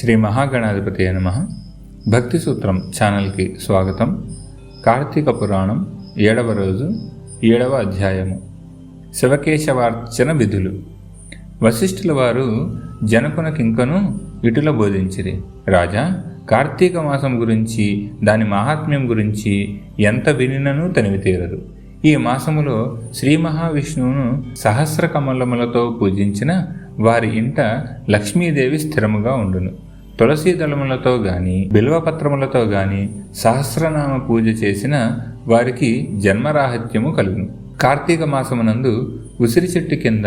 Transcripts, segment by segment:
శ్రీ మహాగణాధిపతి నమ. భక్తి సూత్రం ఛానల్కి స్వాగతం. కార్తీక పురాణం ఏడవ రోజు ఏడవ అధ్యాయము. శివకేశవార్చన విధులు. వశిష్ఠుల వారు జనకునకింకను ఇటుల బోధించిరి. రాజా కార్తీక మాసం గురించి దాని మహాత్మ్యం గురించి ఎంత వినినను తనివి తీరదు ఈ మాసములో శ్రీ మహావిష్ణువును సహస్ర కమలములతో పూజించిన వారి ఇంట లక్ష్మీదేవి స్థిరముగా ఉండును. తులసీ దళములతో గాని బిల్వపత్రములతో గాని సహస్రనామ పూజ చేసిన వారికి జన్మరాహిత్యము కలుగును. కార్తీక మాసమునందు ఉసిరి చెట్టు కింద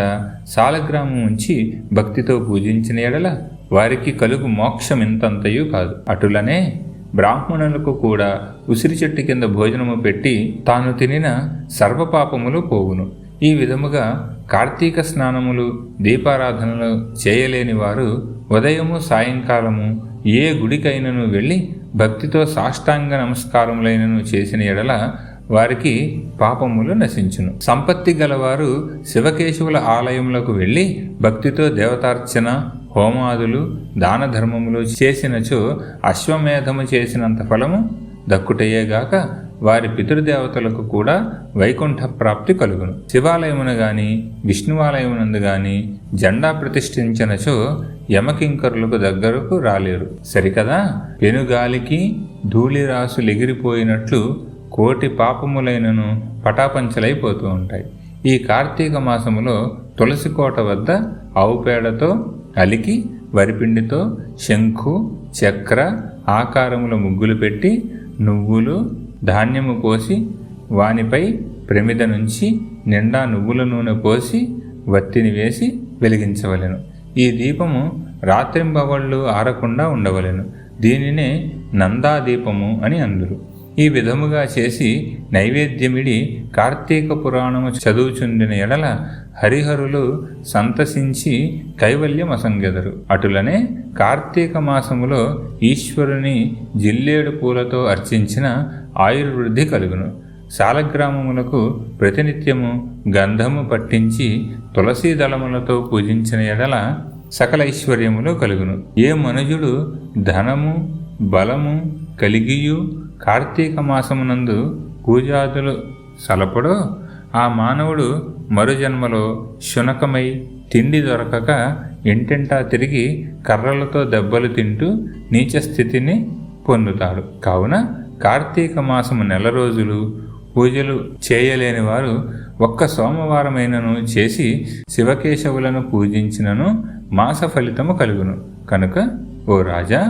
సాలగ్రామం ఉంచి భక్తితో పూజించిన ఎడల వారికి కలుగు మోక్షం ఇంతంతయు కాదు. అటులనే బ్రాహ్మణులకు కూడా ఉసిరి చెట్టు కింద భోజనము పెట్టి తాను తినిన సర్వపాపములు పోవును. ఈ విధముగా కార్తీక స్నానములు దీపారాధనలు చేయలేని వారు ఉదయము సాయంకాలము ఏ గుడికైనను వెళ్ళి భక్తితో సాష్టాంగ నమస్కారములైనను చేసిన ఎడల వారికి పాపములు నశించును. సంపత్తి గలవారు శివకేశవుల ఆలయములకు వెళ్ళి భక్తితో దేవతార్చన హోమాదులు దాన ధర్మములు చేసినచో అశ్వమేధము చేసినంత ఫలము దక్కుటయ్యేగాక వారి పితృదేవతలకు కూడా వైకుంఠ ప్రాప్తి కలుగును. శివాలయమున గాని విష్ణువాలయమునందు గాని జెండా ప్రతిష్ఠించినచో యమకింకరులకు దగ్గరకు రాలేరు. సరికదా? పెనుగాలికి ధూళిరాసులెగిరిపోయినట్లు కోటి పాపములైనను పటాపంచలైపోతూ ఉంటాయి. ఈ కార్తీక మాసములో తులసి కోట వద్ద ఆవుపేడతో అలికి వరిపిండితో శంఖు చక్ర ఆకారముల ముగ్గులు పెట్టి నువ్వులు ధాన్యము కోసి వానిపై ప్రమిద నుంచి నిండా నువ్వుల నూనె పోసి వత్తిని వేసి వెలిగించవలెను. ఈ దీపము రాత్రింబవళ్ళు ఆరకుండా ఉండవలెను. దీనినే నందాదీపము అని అందురు. ఈ విధముగా చేసి నైవేద్యమిడి కార్తీక పురాణము చదువుచుండిన ఎడల హరిహరులు సంతసించి కైవల్యం అసంగెదరు అటులనే కార్తీక మాసములో ఈశ్వరుని జిల్లేడు పూలతో అర్చించిన ఆయుర్వృద్ధి కలుగును. శాలగ్రామములకు ప్రతినిత్యము గంధము పట్టించి తులసీ దళములతో పూజించిన ఎడల సకల ఐశ్వర్యములు కలుగును. ఏ మనుజుడు ధనము బలము కలిగియు కార్తీక మాసమునందు పూజాదులు సలపడో ఆ మానవుడు మరుజన్మలో శునకమై తిండి దొరకక ఇంటింటా తిరిగి కర్రలతో దెబ్బలు తింటూ నీచ స్థితిని పొందుతాడు. కావున కార్తీక మాసము నెల రోజులు పూజలు చేయలేని వారు ఒక్క సోమవారమైనను చేసి శివకేశవులను పూజించినను మాస ఫలితము కలుగును. కనుక ఓ రాజా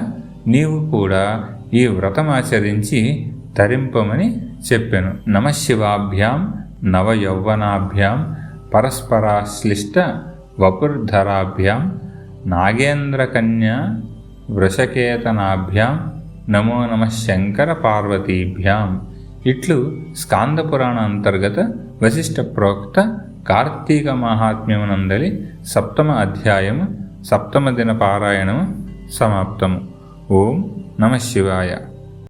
నీవు కూడా ఈ వ్రతమాచరించి తరింపమని చెప్పాను. నమశివాభ్యాం నవయౌవనాభ్యాం పరస్పరాశ్లిష్ట వపుర్ధరాభ్యాం నాగేంద్రకన్యా వృషకేతనాభ్యాం నమో నమ శంకర పార్వతీభ్యాం ఇట్లు స్కాందపురాణ అంతర్గత వశిష్ట ప్రోక్త కార్తీక మహాత్మ్యమునందలి సప్తమ అధ్యాయము సప్తమ దిన పారాయణము సమాప్తము. ఓం నమ శివాయ